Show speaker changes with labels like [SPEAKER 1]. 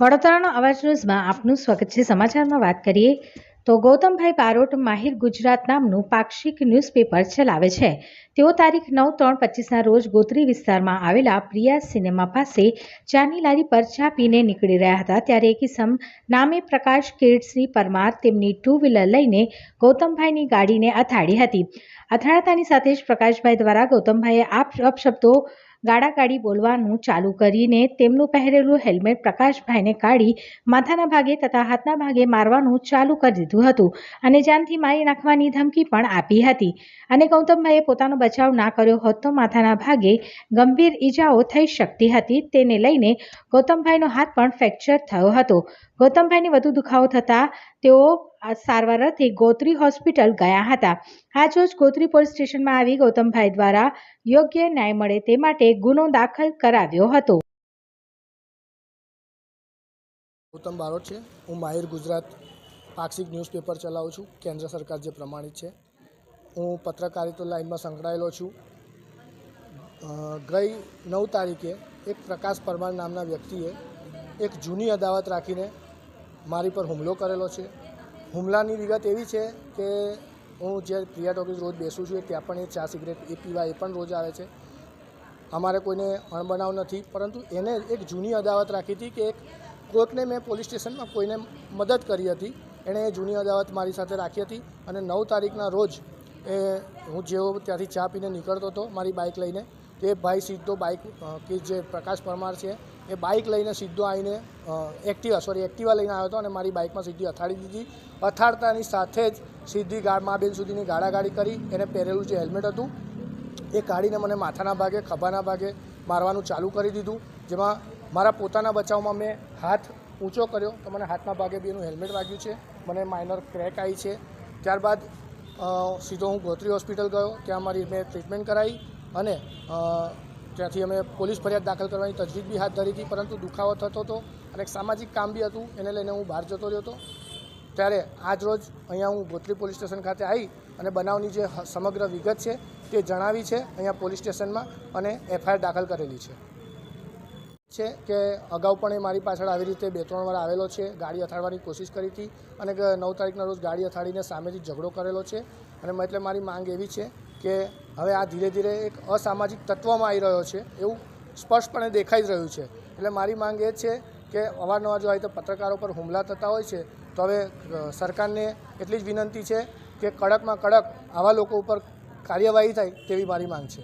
[SPEAKER 1] વડોદરાનો અવાજ ન્યૂઝમાં આપનું સ્વાગત છે. સમાચારમાં વાત કરીએ તો ગૌતમભાઈ બારોટ માહિર ગુજરાત નામનું પાક્ષિક ન્યૂઝપેપર ચલાવે છે. તેઓ તારીખ નવ ત્રણ પચીસના રોજ ગોત્રી વિસ્તારમાં આવેલા પ્રિયા સિનેમા પાસે ચાની લારી પર ચા પીને નીકળી રહ્યા હતા. ત્યારે એક કિસમ નામે પ્રકાશ કિરીટસિંહ પરમાર તેમની ટુ વ્હીલર લઈને ગૌતમભાઈની ગાડીને અથાડી હતી. અથડાતાની સાથે જ પ્રકાશભાઈ દ્વારા ગૌતમભાઈએ આપ અપશબ્દો ગાડાગાડી બોલવાનું ચાલુ કરીને તેમનું પહેરેલું હેલ્મેટ પ્રકાશભાઈને કાઢી માથાના ભાગે તથા હાથના ભાગે મારવાનું ચાલુ કરી દીધું હતું અને જાનથી મારી નાખવાની ધમકી પણ આપી હતી. અને ગૌતમભાઈએ પોતાનો બચાવ ના કર્યો હોત તો માથાના ભાગે ગંભીર ઈજાઓ થઈ શકતી હતી. તેને લઈને ગૌતમભાઈનો હાથ પણ ફ્રેક્ચર થયો હતો. ગૌતમભાઈને વધુ દુખાવો થતાં તેઓ સારવાર અર્થે ગોત્રી હોસ્પિટલ ગયા હતા. આજ રોજ ગોત્રી પોલીસ સ્ટેશનમાં આવી ગૌતમભાઈ દ્વારા યોગ્ય ન્યાય મળે તે માટે ગુનો દાખલ કરાવ્યો હતો.
[SPEAKER 2] ગૌતમ બારોટ છે. હું માહિર ગુજરાત પાક્ષિક ન્યૂઝપેપર ચલાવું છું. કેન્દ્ર સરકાર જે પ્રમાણિત છે. હું પત્રકારિતા લાઇનમાં સંકળાયેલો છું. ગઈ નવ તારીખે એક પ્રકાશ પરમાર નામના વ્યક્તિએ એક જૂની અદાવત રાખીને મારી પર હુમલો કરેલો છે. હુમલાની વિગત એવી છે કે હું જે પ્રિયા ટોકીઝ રોજ બેસું છું ત્યાં પણ એ ચા સિગરેટ, એ પીવા એ પણ રોજ આવે છે. અમારે કોઈને અણબનાવ નથી, પરંતુ એને એક જૂની અદાવત રાખી હતી કે એક કોઈકને મેં પોલીસ સ્ટેશનમાં કોઈને મદદ કરી હતી. એણે એ જૂની અદાવત મારી સાથે રાખી હતી અને નવ તારીખના રોજ એ હું જેવો ત્યાંથી ચા પીને નીકળતો હતો મારી બાઇક લઈને. તે ભાઈ સીધો બાઇક કે જે પ્રકાશ પરમાર છે એ બાઇક લઈને સીધો આવીને એક્ટિવા સોરી એક્ટિવા લઈને આવ્યો હતો અને મારી બાઇકમાં સીધી અથાડી દીધી. અથાડતાની સાથે જ સીધી ગા, મા બેન સુધીની ગાડાગાડી કરી, એને પહેરેલું જે હેલ્મેટ હતું, એ કાઢીને મને માથાના ભાગે, ખભાના ભાગે મારવાનું ચાલુ કરી દીધું. જેમાં મારા પોતાના બચાવમાં મેં હાથ ઊંચો કર્યો તો મને હાથના ભાગે બી એનું હેલ્મેટ વાગ્યું છે. મને માઇનર ક્રેક આવી છે. ત્યારબાદ સીધો હું ગોત્રી હોસ્પિટલ ગયો. ત્યાં મારી મેં ટ્રીટમેન્ટ કરાવી અને ત્યાંથી અમે પોલીસ ફરિયાદ દાખલ કરવાની તજવીજ બી હાથ ધરી હતી, પરંતુ દુખાવો થતો હતો અને એક સામાજિક કામ બી હતું, એને લઈને હું બહાર જતો રહ્યો હતો. ત્યારે આજ રોજ અહીંયા હું ગોત્રી પોલીસ સ્ટેશન ખાતે આવી અને બનાવની જે સમગ્ર વિગત છે તે જણાવી છે, અહીંયા પોલીસ સ્ટેશનમાં અને એફઆઈઆર દાખલ કરેલી છે. છે કે અગાઉ પણ એ મારી પાછળ આવી રીતે બે, ત્રણ વાર આવેલો છે, ગાડી અથાડવાની કોશિશ કરી હતી અને નવ તારીખના રોજ ગાડી અથાડીને સામેથી ઝઘડો કરેલો છે. અને એટલે મારી માંગ એવી છે કે હવે આ ધીરે ધીરે એક અસામાજિક તત્વમાં આવી રહ્યો છે, એવું સ્પષ્ટપણે દેખાઈ રહ્યું છે. એટલે મારી માંગ એ છે કે અવારનવાર જો આવી રીતે પત્રકારો પર હુમલા થતા હોય છે, તો હવે સરકારને એટલી જ વિનંતી છે કે કડકમાં કડક આવા લોકો ઉપર કાર્યવાહી થાય તેવી મારી માંગ છે.